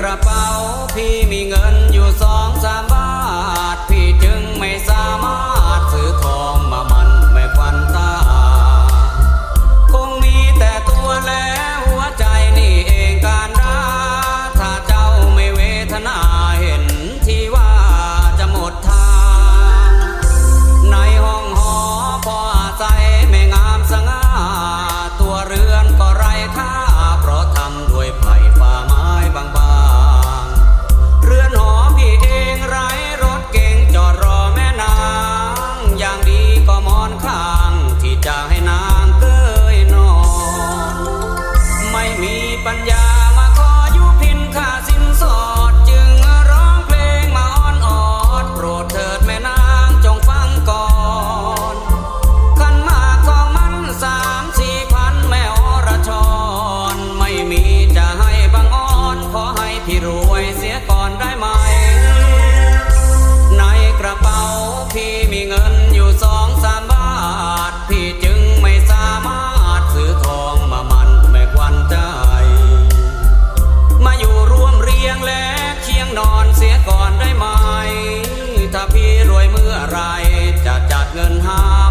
กระเป๋า พี่มีเงินอยู่สองสามบาท ถ้าพี่รวยเมื่อไรจะจัดเงินให้